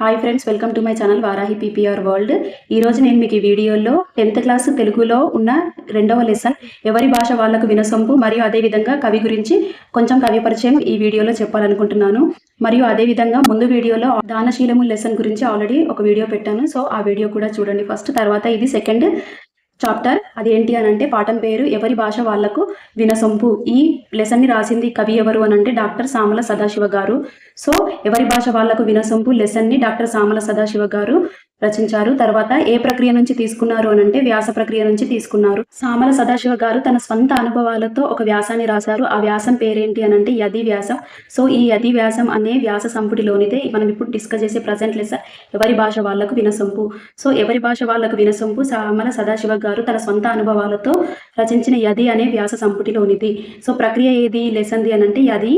Hi friends welcome to my channel Varahi PPR world ఈరోజు నేను మీకు ఈ వీడియోలో టెన్త్ క్లాస్ తెలుగులో ఉన్న రెండవ లెసన్ ఎవరి భాష వాళ్ళకు వినసొంపు మరియు అదేవిధంగా కవి గురించి కొంచెం కవి పరిచయం ఈ వీడియోలో చెప్పాలనుకుంటున్నాను. మరియు అదేవిధంగా ముందు వీడియోలో దానశీలము లెసన్ గురించి ఆల్రెడీ ఒక వీడియో పెట్టాను. సో ఆ వీడియో కూడా చూడండి. ఫస్ట్ తర్వాత ఇది సెకండ్ చాప్టర్. అది ఏంటి అని అంటే పాఠం పేరు ఎవరి భాష వాళ్ళకు వినసొంపు. ఈ లెసన్ని రాసింది కవి ఎవరు అని అంటే డాక్టర్ సామల సదాశివ గారు సో ఎవరి భాష వాళ్ళకు వినసొంపు లెసన్ని డాక్టర్ సామల సదాశివ గారు రచించారు. తర్వాత ఏ ప్రక్రియ నుంచి తీసుకున్నారు అని అంటే వ్యాస ప్రక్రియ నుంచి తీసుకున్నారు. సామల సదాశివ గారు తన స్వంత అనుభవాలతో ఒక వ్యాసాన్ని రాశారు. ఆ వ్యాసం పేరేంటి అని అంటే యది వ్యాసం. సో ఈ యది వ్యాసం అనే వ్యాస సంపుటిలోనిదే మనం ఇప్పుడు డిస్కస్ చేసే ప్రజెంట్ లెస ఎవరి భాష వాళ్ళకు వినసొంపు. సో ఎవరి భాష వాళ్ళకు వినసొంపు సామల సదాశివ గారు తన సొంత అనుభవాలతో రచించిన యది అనే వ్యాస సంపుటిలోనిది. సో ప్రక్రియ ఏది లెసంది అని అంటే యది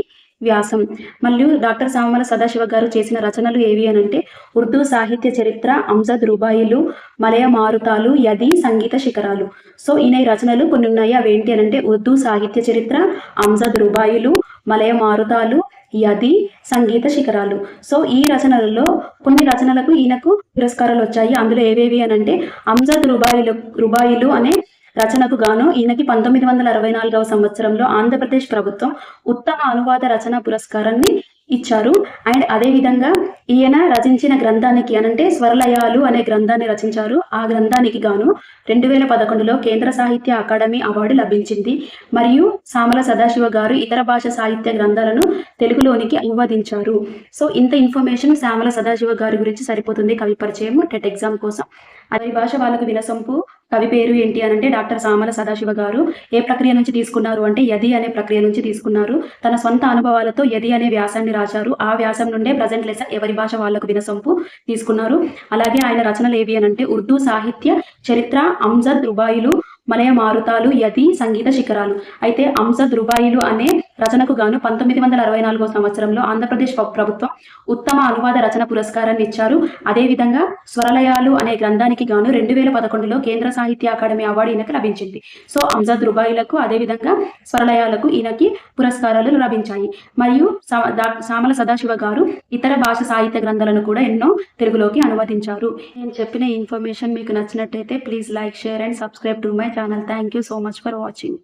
వ్యాసం. మరియు డాక్టర్ సామల సదాశివ గారు చేసిన రచనలు ఏవి అని అంటే ఉర్దూ సాహిత్య చరిత్ర అంజద్ రుబాయిలు మలయ మారుతాలు యది సంగీత శిఖరాలు. సో ఈయన రచనలు కొన్ని ఉన్నాయి. అవి ఏంటి అని అంటే ఉర్దూ సాహిత్య చరిత్ర అంజద్ రుబాయిలు మలయ మారుతాలు యది సంగీత శిఖరాలు. సో ఈ రచనలలో కొన్ని రచనలకు ఈయనకు పురస్కారాలు వచ్చాయి. అందులో ఏవేవి అని అంటే అంజద్ రుబాయిలు రుబాయిలు అనే రచనకు గాను ఈయనకి పంతొమ్మిది వందల అరవై నాలుగవ సంవత్సరంలో ఆంధ్రప్రదేశ్ ప్రభుత్వం ఉత్తమ అనువాద రచన పురస్కారాన్ని ఇచ్చారు. అండ్ అదేవిధంగా ఈయన రచించిన గ్రంథానికి అనంటే స్వరలయాలు అనే గ్రంథాన్ని రచించారు. ఆ గ్రంథానికి గాను రెండు వేల పదకొండులో కేంద్ర సాహిత్య అకాడమీ అవార్డు లభించింది. మరియు సామల సదాశివ గారు ఇతర భాష సాహిత్య గ్రంథాలను తెలుగులోనికి అనువదించారు. సో ఇంత ఇన్ఫర్మేషన్ సామల సదాశివ గారి గురించి సరిపోతుంది కవి పరిచయం టెట్ ఎగ్జామ్ కోసం. అరవి భాష వాళ్ళకు వినసొంపు. కవి పేరు ఏంటి అని అంటే డాక్టర్ సామల సదాశివ గారు. ఏ ప్రక్రియ నుంచి తీసుకున్నారు అంటే యది అనే ప్రక్రియ నుంచి తీసుకున్నారు. తన సొంత అనుభవాలతో యది అనే వ్యాసాన్ని రాశారు. ఆ వ్యాసం నుండే ప్రజెంట్ లెసన్ ఎవరి భాష వాళ్ళకు వినసొంపు తీసుకున్నారు. అలాగే ఆయన రచనలు ఏవి అని అంటే ఉర్దూ సాహిత్య చరిత్ర అంజద్ రుబాయిలు మలయ మారుతాలు యది సంగీత శిఖరాలు. అయితే అంసద్ రుబాయిలు అనే రచనకు గాను పంతొమ్మిది వందల అరవై నాలుగో సంవత్సరంలో ఆంధ్రప్రదేశ్ ప్రభుత్వం ఉత్తమ అనువాద రచన పురస్కారాన్ని ఇచ్చారు. అదేవిధంగా స్వరలయాలు అనే గ్రంథానికి గాను రెండు వేల పదకొండులో కేంద్ర సాహిత్య అకాడమీ అవార్డు ఈయనకు లభించింది. సో అంజద్ రుబాయిలకు అదేవిధంగా స్వరలయాలకు ఈయనకి పురస్కారాలు లభించాయి. మరియు సామల సదాశివ గారు ఇతర భాష సాహిత్య గ్రంథాలను కూడా ఎన్నో తెలుగులోకి అనువదించారు. నేను చెప్పిన ఇన్ఫర్మేషన్ మీకు నచ్చినట్టయితే please like share and subscribe to my channel. Thank you so much for watching.